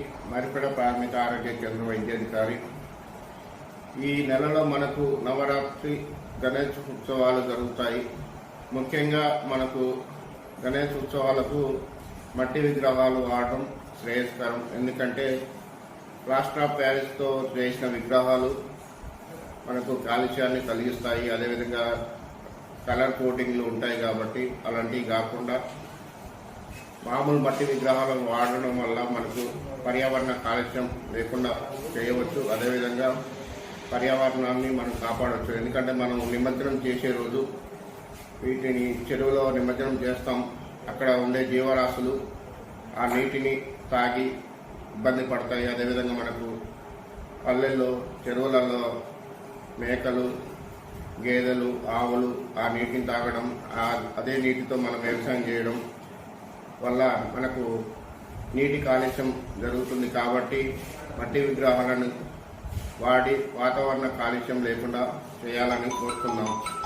మరిపెడ ప్రాథమిక ఆరోగ్య కేంద్ర వైద్యాధికారి. ఈ నెలలో మనకు నవరాత్రి గణేష్ ఉత్సవాలు జరుగుతాయి. ముఖ్యంగా మనకు గణేష్ ఉత్సవాలకు మట్టి విగ్రహాలు వాడటం శ్రేయస్కరం. ఎందుకంటే రాష్ట్ర ప్యారిస్తో చేసిన విగ్రహాలు మనకు కాలుష్యాన్ని కలిగిస్తాయి. అదేవిధంగా కలర్ కోటింగ్లు ఉంటాయి కాబట్టి అలాంటివి కాకుండా మామూలు మట్టి విగ్రహాలను వాడడం వల్ల మనకు పర్యావరణ కాలుష్యం లేకుండా చేయవచ్చు. అదేవిధంగా పర్యావరణాన్ని మనం కాపాడవచ్చు. ఎందుకంటే మనం నిమజ్జనం చేసే రోజు వీటిని చెరువులో నిమజ్జనం చేస్తాం. అక్కడ ఉండే జీవరాశులు ఆ నీటిని తాగి ఇబ్బంది పడతాయి. అదేవిధంగా మనకు పల్లెల్లో చెరువులలో మేకలు గేదెలు ఆవులు ఆ నీటిని తాగడం అదే నీటితో మనం వ్యవసాయం చేయడం వల్ల మనకు నీటి కాలుష్యం జరుగుతుంది కాబట్టి మట్టి విగ్రహాలను వాడి వాతావరణ కాలుష్యం లేకుండా చేయాలని కోరుతున్నాం.